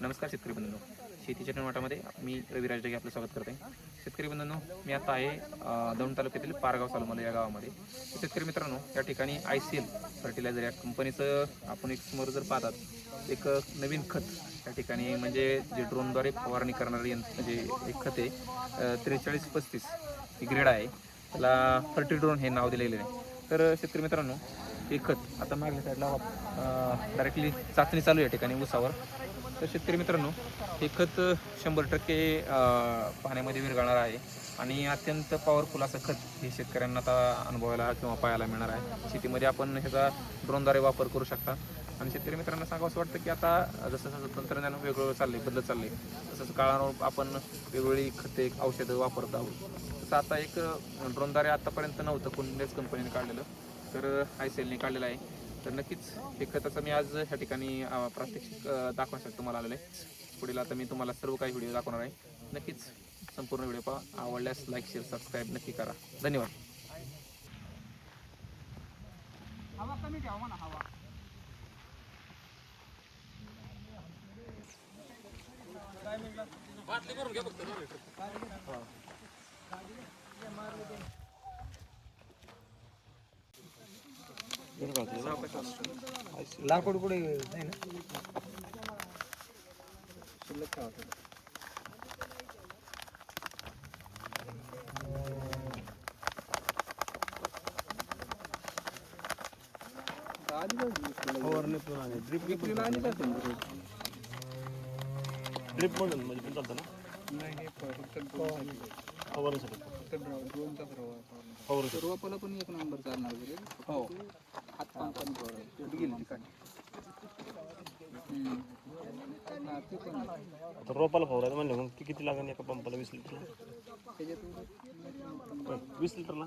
नमस्कार शेतकरी बंधूंनो. शेतीच्या टमाटामध्ये मी रविराज डगे आपलं स्वागत करते शेतकरी बंधूंनो मी आता आहे दौंड तालुक्यातील पारगाव सालमला या गावामध्ये. शेतकरी मित्रांनो या ठिकाणी आय सी एल फर्टिलायझर या कंपनीचं आपण एक समोर जर पाहतात एक नवीन खत या ठिकाणी म्हणजे जे ड्रोनद्वारे फवारणी करणारे यंत्र म्हणजे एक खत आहे त्रेचाळीस पस्तीस ही ग्रेड आहे. त्याला फर्टी ड्रोन हे नाव दिलेले आहे. तर शेतकरी मित्रांनो हे खत आता मागल्या साईडला डायरेक्टली चाचणी चालू आहे या ठिकाणी उसावर तर शेतकरी मित्रांनो हे खत शंभर टक्के पाण्यामध्ये विरघळणार आहे. आणि अत्यंत पॉवरफुल असं खत हे शेतकऱ्यांना आता अनुभवायला किंवा पाहायला मिळणार आहे. शेतीमध्ये आपण ह्याचा ड्रोनद्वारे वापर करू शकता. आणि शेतकरी मित्रांना सांगावं असं वाटतं की आता जसं जसं तंत्रज्ञान वेगवेगळं चालले बदलत चालले तसंच काळानुरूप आपण वेगवेगळी खते औषधं वापरत आहोत. तसं आता एक ड्रोनद्वारे आतापर्यंत नव्हतं कोणत्याच कंपनीने काढलेलं. तर आय सी एलने काढलेलं आहे. तर नक्कीच हे खताचं मी आज ह्या ठिकाणी प्रात्यक्षिक दाखवण्यासाठी तुम्हाला आलेलं आहे. पुढील आता मी तुम्हाला सर्व काही व्हिडिओ दाखवणार आहे. नक्कीच संपूर्ण व्हिडिओ पहा. आवडल्यास लाईक शेअर सबस्क्राईब नक्की करा. धन्यवाद. हवा कमी ठेवा म्हणा हवा. लाकूड कुठे नाही ना शिल्लक ड्रिप म्हणून म्हणजे पण चालतं ना नाही फवारणीसाठी रोपाला पण एक नंबर चालणार हो आता रोपाला फवारायचं म्हणलं मग ती किती लागेल एका पंपाला वीस लिटरला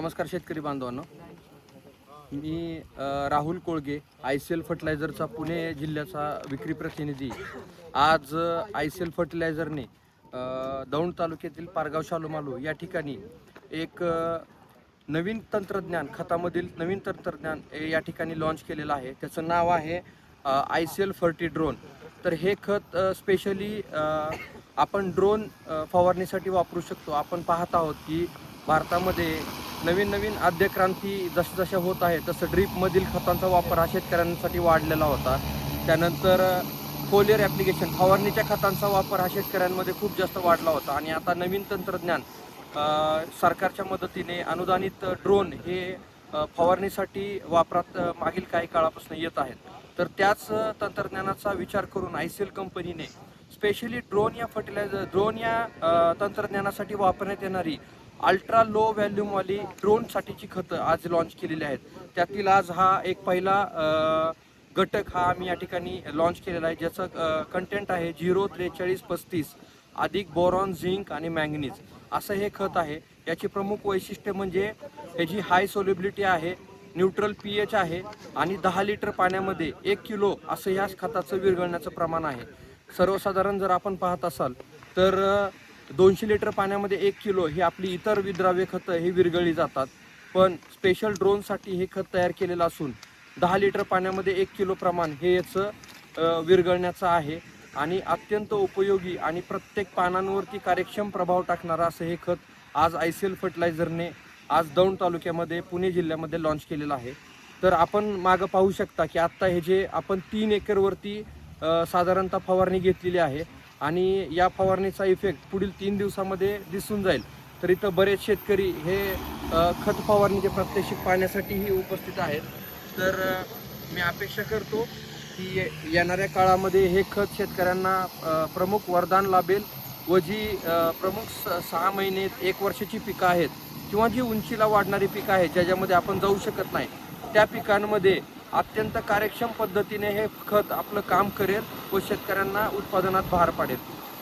नमस्कार शेतकरी बांधवांनो. मी Rahul Kolge I C L फर्टिलायझरचा Pune जिल्ह्याचा विक्री प्रतिनिधी. आज आय सी एल फर्टिलायझरने दौंड तालुक्यातील पारगाव शालुमालू या ठिकाणी एक नवीन तंत्रज्ञान खतामधील नवीन तंत्रज्ञान या ठिकाणी लॉन्च केलेलं आहे. त्याचं नाव आहे I C L ferti drone. तर हे खत स्पेशली आपण ड्रोन फवारणीसाठी वापरू शकतो. आपण पाहत आहोत की भारतामध्ये नवीन नवीन आद्यक्रांती जशा होत आहे तसं ड्रीपमधील खतांचा वापर हा शेतकऱ्यांसाठी वाढलेला होता. त्यानंतर फोलियर ॲप्लिकेशन फवारणीच्या खतांचा वापर हा शेतकऱ्यांमध्ये खूप जास्त वाढला होता. आणि आता नवीन तंत्रज्ञान सरकारच्या मदतीने अनुदानित ड्रोन हे फवारणीसाठी वापरात मागील काही काळापासून येत आहेत. तर त्याच तंत्रज्ञानाचा विचार करून आय सी एल कंपनीने स्पेशली ड्रोन या फर्टिलायझर ड्रोन या तंत्रज्ञानासाठी वापरण्यात येणारी अल्ट्रा लो व्हॅल्यूमवाली ड्रोनसाठीची खतं आज लॉन्च केलेली आहेत. त्यातील आज हा एक पहिला घटक हा आम्ही या ठिकाणी लॉन्च केलेला आहे ज्याचं कंटेंट आहे झिरो त्रेचाळीस पस्तीस अधिक बोरॉन झिंक आणि मॅंगनीज असं हे खत आहे. याची प्रमुख वैशिष्ट्य म्हणजे ह्याची हाय सोल्युबिलिटी आहे न्यूट्रल पी एच आहे आणि दहा लिटर पाण्यामध्ये एक किलो असं ह्या खताचं विरघळण्याचं प्रमाण आहे. सर्वसाधारण जर आपण पाहत असाल तर दोनशे लिटर पाण्यामध्ये एक किलो ही आपली इतर विद्राव्य खतं हे विरघळली जातात. पण स्पेशल ड्रोनसाठी हे खत तयार केलेलं असून दहा लिटर पाण्यामध्ये एक किलो प्रमाण हे याचं विरघळण्याचं आहे. आणि अत्यंत उपयोगी आणि प्रत्येक पानांवरती कार्यक्षम प्रभाव टाकणारं असं हे खत आज आय सी एल फर्टिलायझरने आज दौंड तालुक्यामध्ये पुणे जिल्ह्यामध्ये लॉन्च केलेलं आहे. तर आपण मागं पाहू शकता की आत्ता हे जे आपण तीन एकरवरती साधारणतः फवारणी घेतलेली आहे आणि या फवारणीचा इफेक्ट पुढील तीन दिवसामध्ये दिसून जाईल. तर इथं बरेच शेतकरी हे खत फवारणीचे प्रात्यक्षिक पाहण्यासाठीही उपस्थित आहेत. तर मी अपेक्षा करतो की ये- येणाऱ्या काळामध्ये हे खत शेतकऱ्यांना प्रमुख वरदान लाभेल व जी प्रमुख स- सहा महिने एक वर्षाची पिकं आहेत किंवा जी उंचीला वाढणारी पिकं आहेत ज्याच्यामध्ये आपण जाऊ शकत नाही त्या पिकांमध्ये अत्यंत कार्यक्षम पद्धतीने हे खत आपलं काम करेल व शेतकऱ्यांना उत्पादनात भार पाडेल.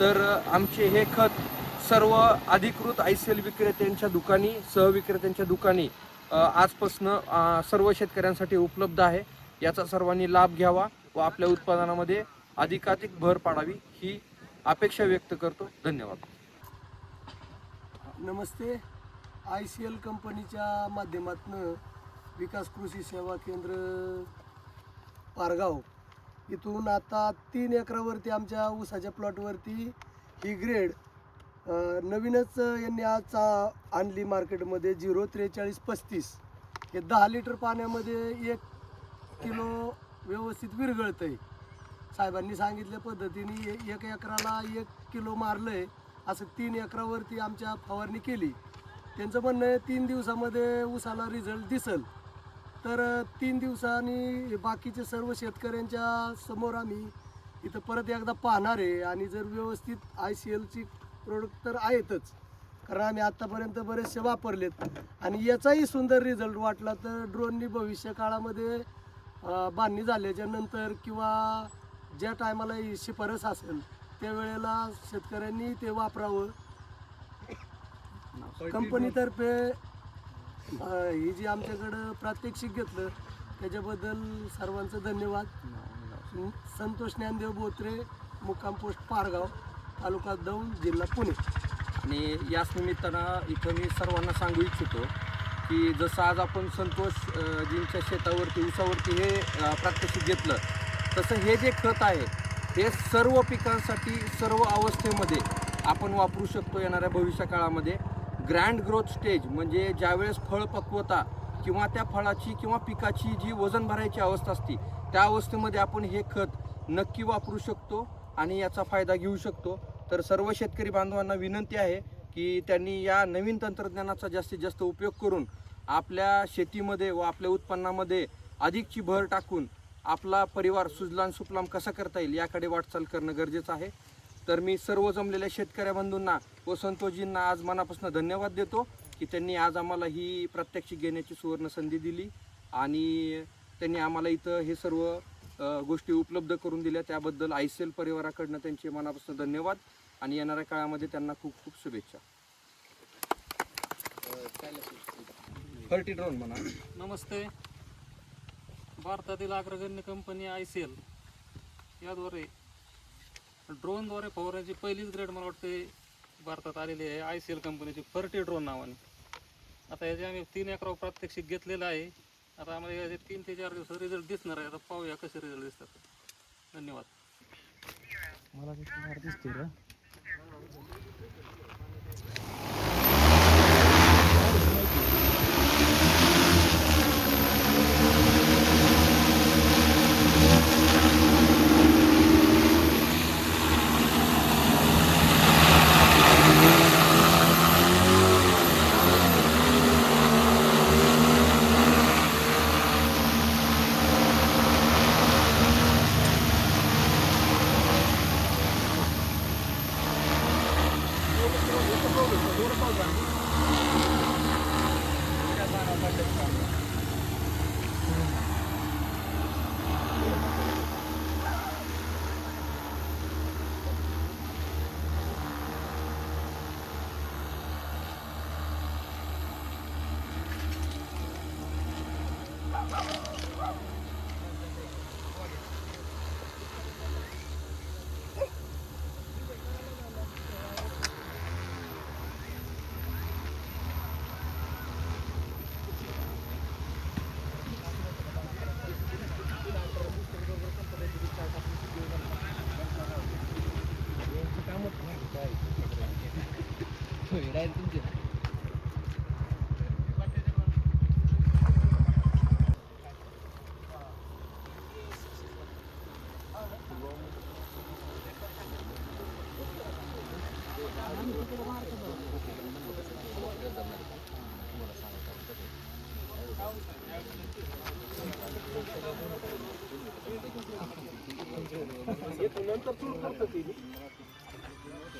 तर आमचे हे खत सर्व अधिकृत आय सी एल विक्रेत्यांच्या दुकानी सहविक्रेत्यांच्या दुकानी अ, आजपासनं सर्व शेतकऱ्यांसाठी उपलब्ध आहे. याचा सर्वांनी लाभ घ्यावा व आपल्या उत्पादनामध्ये अधिकाधिक भर पाडावी ही अपेक्षा व्यक्त करतो. धन्यवाद. नमस्ते. आय सी एल कंपनीच्या माध्यमातून विकास कृषी सेवा केंद्र पारगाव. इथून आता तीन एकरावरती आमच्या ऊसाच्या प्लॉटवरती ही ग्रेड नवीनच यांनी आज आणली मार्केटमध्ये झिरो त्रेचाळीस पस्तीस. हे दहा लिटर पाण्यामध्ये एक किलो व्यवस्थित विरघळतं आहे साहेबांनी सांगितल्या पद्धतीने ए- एक एकराला एक किलो मारलं आहे असं तीन एकरावरती आमच्या फवारणी केली. त्यांचं म्हणणं आहे तीन दिवसामध्ये ऊसाला रिझल्ट दिसल. तर तीन दिवसांनी बाकीचे सर्व शेतकऱ्यांच्या समोर आम्ही इथं परत एकदा पाहणार आहे. आणि जर व्यवस्थित आय सी एलची प्रोडक्ट तर आहेतच. कारण आम्ही आत्तापर्यंत बरेचसे वापरलेत. आणि याचाही सुंदर रिझल्ट वाटला तर ड्रोननी भविष्य काळामध्ये बांधणी झाल्याच्यानंतर किंवा ज्या टायमाला ही शिफारस असेल त्यावेळेला शेतकऱ्यांनी ते वापरावं. कंपनीतर्फे अ, ही जी आमच्याकडं प्रात्यक्षिक घेतलं त्याच्याबद्दल सर्वांचं धन्यवाद. संतोष ज्ञानदेव बोत्रे मुक्काम पोस्ट पारगाव तालुका दौंड जिल्हा पुणे. आणि याच निमित्तानं इथं मी सर्वांना सांगू इच्छितो की जसं आज आपण संतोष अ, जींच्या शेतावरती ऊसावरती हे अ, प्रात्यक्षिक घेतलं तसं हे जे खत आहे हे सर्व पिकांसाठी सर्व अवस्थेमध्ये आपण वापरू शकतो येणाऱ्या भविष्य काळामध्ये ग्रँड ग्रोथ स्टेज म्हणजे ज्यावेळेस फळ पक्वता किंवा त्या फळाची किंवा पिकाची जी वजन भरायची अवस्था असते त्या अवस्थेमध्ये आपण हे खत नक्की वापरू शकतो आणि याचा फायदा घेऊ शकतो. तर सर्व शेतकरी बांधवांना विनंती आहे की त्यांनी या नवीन तंत्रज्ञानाचा जास्तीत जास्त उपयोग करून आपल्या शेतीमध्ये व आपल्या उत्पन्नामध्ये अधिकची भर टाकून आपला परिवार सुजलाम सुफलाम कसा करता येईल याकडे वाटचाल करणं गरजेचं आहे. तर मी सर्व जमलेल्या शेतकऱ्या बंधूंना व संतोषजींना आज मनापासून धन्यवाद देतो की त्यांनी आज आम्हाला ही प्रात्यक्षिक घेण्याची सुवर्ण संधी दिली आणि त्यांनी आम्हाला इथं हे सर्व गोष्टी उपलब्ध करून दिल्या. त्याबद्दल आय सी एल परिवाराकडनं त्यांचे मनापासून धन्यवाद आणि येणाऱ्या काळामध्ये त्यांना खूप खूप शुभेच्छा. ड्रोन म्हणा. नमस्ते. भारतातील अग्रगण्य कंपनी आय सी एल याद्वारे ड्रोनद्वारे फवारण्याची पहिलीच ग्रेड मला वाटते भारतात आलेली आहे. आय सी एल कंपनीची फर्टी ड्रोन नावाने. आता याचे आम्ही तीन एकरावर प्रात्यक्षिक घेतलेलं आहे. आता आम्हाला याचे तीन ते चार दिवसात रिझल्ट दिसणार आहे. आता पाहूया कसे रिझल्ट दिसतात. धन्यवाद.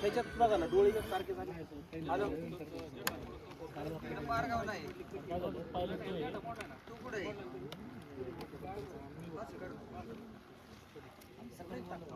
त्याच्यात बघा ना डोळे सारखे झाले आलो पारगाव नाही तू. कुठे 桜木さんの